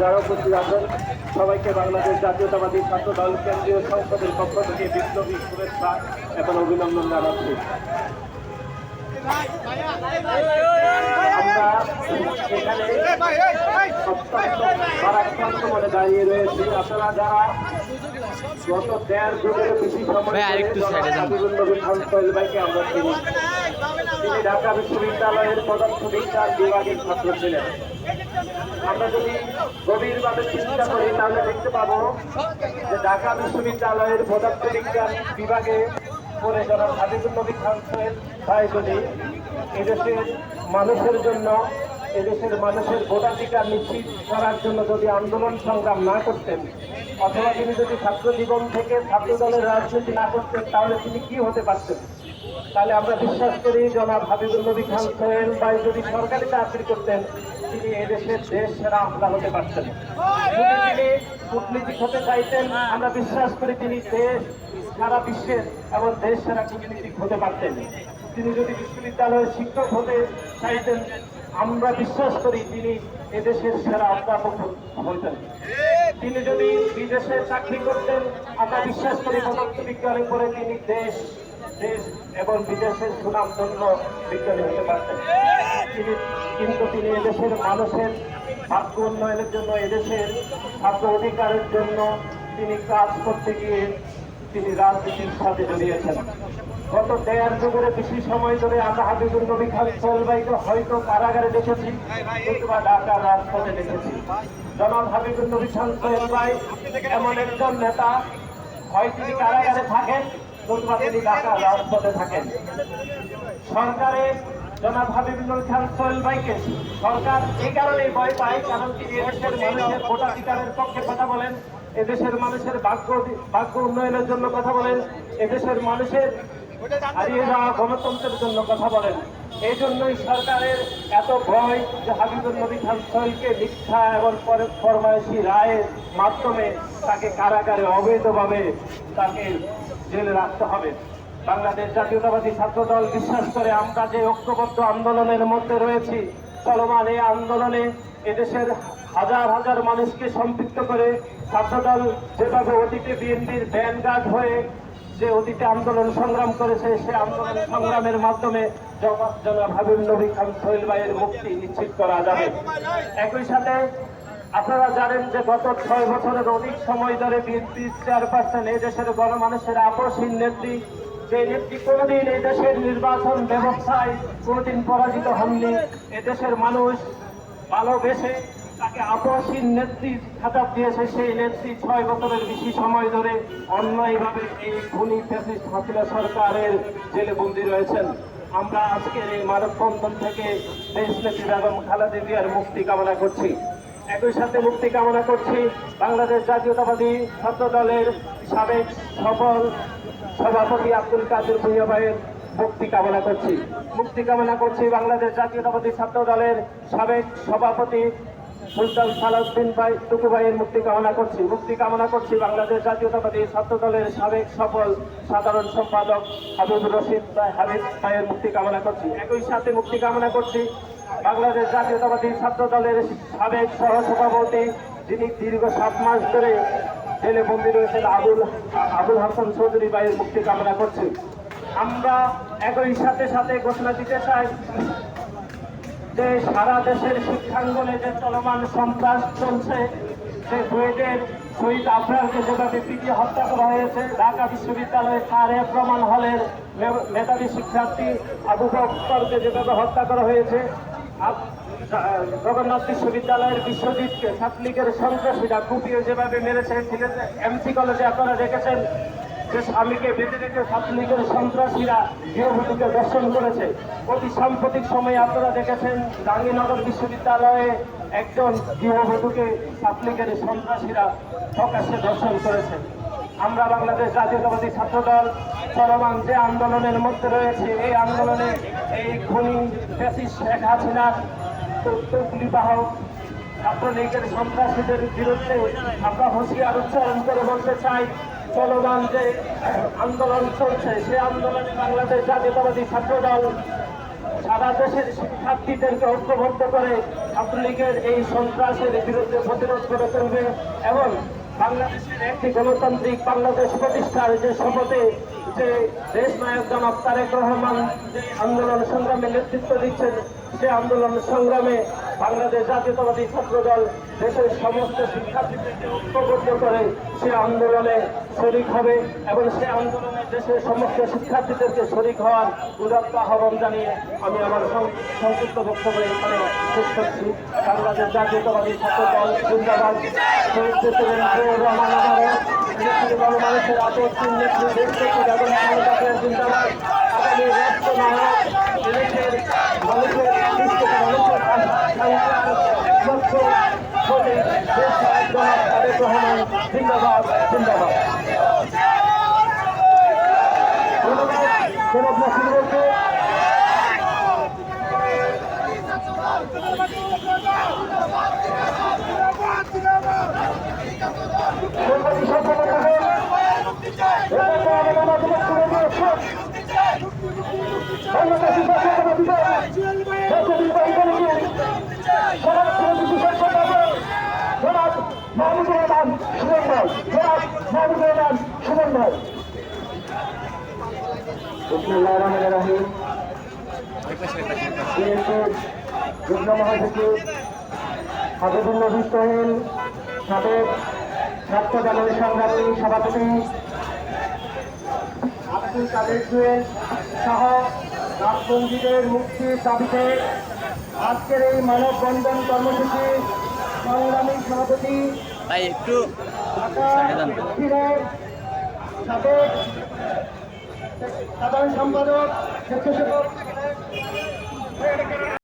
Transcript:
যারা উপস্থিত আছেন। সবাইকে বাংলাদেশ জাতীয়তাবাদী ছাত্র দল কেন্দ্রীয় সংসদের পক্ষ থেকে বিপ্লবী শুভেচ্ছা এবং অভিনন্দন জানাচ্ছি। আমরা এখানে দাঁড়িয়ে রয়েছি আমরা ঢাকা বিশ্ববিদ্যালয়ের ছাত্র ছিলেন। আমরা যদি গভীরভাবে করি, তাহলে দেখতে পাবো ঢাকা বিভাগে পড়ে যারা হাবিবুল নবী খান সোহেল ভাই যদি এদেশের মানুষের জন্য এদেশের মানুষের ভোটাধিকার নিশ্চিত করার জন্য যদি আন্দোলন সংগ্রাম না করতেন, অথবা তিনি যদি ছাত্র জীবন থেকে ছাত্র দলের রাজনীতি না করতেন, তাহলে তিনি কি হতে পারতেন? তাহলে আমরা বিশ্বাস করি জনাব হাবিবুল নবী খান সোহেল ভাই যদি সরকারি চাকরি করতেন, তিনি এদেশের দেশ সেরা আমলা হতে পারতেন। তিনি কূটনীতিক হতে চাইতেন, আমরা বিশ্বাস করি তিনি দেশ সারা বিশ্বের এবং দেশ সেরা কূটনীতিক হতে পারতেন। তিনি যদি বিশ্ববিদ্যালয়ের শিক্ষক হতে চাইতেন আমরা বিশ্বাস করি তিনি এদেশের সেরা অধ্যাপক হতেন তিনি যদি বিদেশে চাকরি করতেন, আমরা বিশ্বাস করি পদার্থ বিজ্ঞানে পড়ে তিনি দেশ দেশ এবং বিদেশের সুনাম সুনামধন্য বিজ্ঞানী হতে পারতেন। তিনি, কিন্তু তিনি এদেশের মানুষের ভাগ্য উন্নয়নের জন্য, এদেশের ছাত্র অধিকারের জন্য তিনি কাজ করতে গিয়ে তিনি রাজনীতির সাথে জড়িয়েছেন। গত দেড় যুগের বেশি সময় ধরে আমরা হাবিবুল নবী খান সোহেল ভাইকে হয়তো কারাগারে দেখেছি, অথবা ঢাকা রাজপথে দেখেছি। জনাব হাবিবুল নবী খান সোহেল ভাই এমন একজন নেতা, হয় তিনি কারাগারে থাকেন, অথবা তিনি ঢাকা রাজপথে থাকেন। সরকারের জনাব হাবিবুল খান সোহেল ভাইকে সরকার এই কারণে ভয় পায়, কারণ তিনি এদেশের মানুষের ভোটাধিকারের পক্ষে কথা বলেন, এদেশের মানুষের ভাগ্য ভাগ্য উন্নয়নের জন্য কথা বলেন, এদেশের মানুষের হারিয়ে যাওয়া গণতন্ত্রের জন্য কথা বলেন। এই জন্যই সরকারের এত ভয় যে হাবিবুল নবী খান সোহেলকে মিথ্যা এবং পরে ফরমাইশি রায়ের মাধ্যমে তাকে কারাগারে অবৈধভাবে তাকে জেলে রাখতে হবে। বাংলাদেশ জাতীয়তাবাদী ছাত্র দল বিশ্বাস করে আমরা যে ঐক্যবদ্ধ আন্দোলনের মধ্যে রয়েছি, চলমান এই আন্দোলনে এদেশের হাজার হাজার মানুষকে সম্পৃক্ত করে ছাত্রদল যেভাবে অতীতে বিএনপির ব্যানগার্ড হয়ে যে অতীতে আন্দোলন সংগ্রাম করেছে, সে আন্দোলন সংগ্রামের মাধ্যমে জনাব হাবিব খান সোহেল ভাইয়ের মুক্তি নিশ্চিত করা যাবে। একই সাথে আপনারা জানেন যে গত ছয় বছরের অধিক সময় ধরে বিএনপি চেয়ারপারসন এই দেশের গণমানুষের আপসহীন নেত্রী, যে নেত্রী কোনোদিন এই দেশের নির্বাচন ব্যবস্থায় কোনোদিন পরাজিত হননি এদেশের মানুষ ভালোবেসে তাকে আপসহীন নেত্রী খাতাব দিয়েছে সেই নেত্রী ছয় বছরের বেশি সময় ধরে অন্যায়ভাবে এই খুনি ফ্যাসিস্ট হাসিনা সরকারের জেলে বন্দী রয়েছেন। আমরা আজকের এই মানববন্ধন থেকে দেশ নেত্রী বেগম খালেদা জিয়ার মুক্তি কামনা করছি। একই সাথে মুক্তি কামনা করছি বাংলাদেশ জাতীয়তাবাদী ছাত্র দলের সাবেক সফল সভাপতি আব্দুল কাদের ভূঁইয়া ভাইয়ের মুক্তি কামনা করছি। মুক্তি কামনা করছি বাংলাদেশ জাতীয়তাবাদী ছাত্র দলের সাবেক সভাপতি সুলতান সালাউদ্দিন ভাই, টুকু ভাইয়ের মুক্তি কামনা করছি। মুক্তি কামনা করছি বাংলাদেশ জাতীয়তাবাদী ছাত্র দলের সাবেক সফল সাধারণ সম্পাদক হাবিবুর রশিদ ভাই, হাবিব ভাইয়ের মুক্তি কামনা করছি। একই সাথে মুক্তি কামনা করছি বাংলাদেশ জাতীয়তাবাদী ছাত্র দলের সাবেক সহসভাপতি, যিনি দীর্ঘ সাত মাস ধরে জেলে বন্দী রয়েছেন, আবুল আবুল হাসান চৌধুরী ভাইয়ের মুক্তি কামনা করছি। আমরা একই সাথে সাথে ঘোষণা দিতে চাই যে সারা দেশের শিক্ষাঙ্গনে যে চলমান সন্ত্রাস চলছে, যে বুয়েটের শহীদ আফরারকে যেভাবে পিটিয়ে হত্যা করা হয়েছে, ঢাকা বিশ্ববিদ্যালয়ের তার প্রমাণ হলের মেধাবী শিক্ষার্থী আবু বক্তরকে যেভাবে হত্যা করা হয়েছে জগন্নাথ বিশ্ববিদ্যালয়ের বিশ্বজিৎকে ছাত্রলীগের সন্ত্রাসীরা কুপিয়ে যেভাবে মেরেছে এমসি কলেজে আপনারা দেখেছেন যে স্বামীকে বেঁধে রেখে ছাত্রলীগের সন্ত্রাসীরা গৃহবধূকে দর্শন করেছে। অতি সাম্প্রতিক সময়ে আপনারা দেখেছেন জাহাঙ্গীরনগর বিশ্ববিদ্যালয়ে একজন গৃহবধূকে ছাত্রলীগের সন্ত্রাসীরা প্রকাশ্যে দর্শন করেছে। আমরা বাংলাদেশ জাতীয়তাবাদী ছাত্রদল চলমান যে আন্দোলনের মধ্যে রয়েছে, এই আন্দোলনে এই খুনি ফ্যাসিস্ট শেখ হাসিনার তথ্যগুলি বাহক ছাত্রলীগের সন্ত্রাসীদের বিরুদ্ধে আমরা হুঁশিয়ার উচ্চারণ করে বলতে চাই চলমান যে আন্দোলন চলছে, সে আন্দোলনে বাংলাদেশ জাতীয়তাবাদী ছাত্রদল সারা দেশের শিক্ষার্থীদেরকে ঐক্যবদ্ধ করে ছাত্রলীগের এই সন্ত্রাসের বিরুদ্ধে প্রতিরোধ করে তুলবে এবং বাংলাদেশের একটি গণতান্ত্রিক বাংলাদেশ প্রতিষ্ঠার যে শপথে যে দেশ নায়ক জনাব তারেক রহমান যে আন্দোলন সংগ্রামে নেতৃত্ব দিচ্ছেন, সে আন্দোলন সংগ্রামে বাংলাদেশ জাতীয়তাবাদী ছাত্র দল দেশের সমস্ত শিক্ষার্থীদেরকে ঐক্যবদ্ধ করে সে আন্দোলনে শরিক হবে এবং সে আন্দোলনে দেশের সমস্ত শিক্ষার্থীদেরকে শরিক হওয়ার উদাত্ত আহ্বান জানিয়ে আমি আমার সংক্ষিপ্ত বক্তব্য এখানে শেষ করছি। বাংলাদেশ জাতীয়তাবাদী ছাত্র দল জিন্দাবাদ মানুষের জিয়া জিন্দাবাদ। আগামী রাষ্ট্র নায়ক দেশের মানুষের দেশ থেকে মানুষের সংস্কার লক্ষ্য সঠিক দেশ নায়ক জনাব তারেক রহমান জিন্দাবাদ জিন্দাবাদ ধন্যবাদ জনাব নাসিরুলকে সরকারি সম্পন্ন থাকে এটাকে আমাদের মাধ্যমে তুলে দিয়েছে বাংলাদেশি জাতীয়তাবাদী জনাব রহমান সুমন ভাই জনাব মাহমুদুর রহমান সুমন ভাই বিসমিল্লাহির রহমানির রহিম যুগ্ম মহাসচিব হাবিবুল সাবেক ছাত্র দলের সংগ্রামী সভাপতি আব্দুল কাদের জুয়েল সহ মুক্তির দাবিতে আজকের এই মানববন্ধন কর্মসূচি সংগ্রামী সভাপতি একটু সাবেক সাধারণ সম্পাদক স্বেচ্ছাসেবক।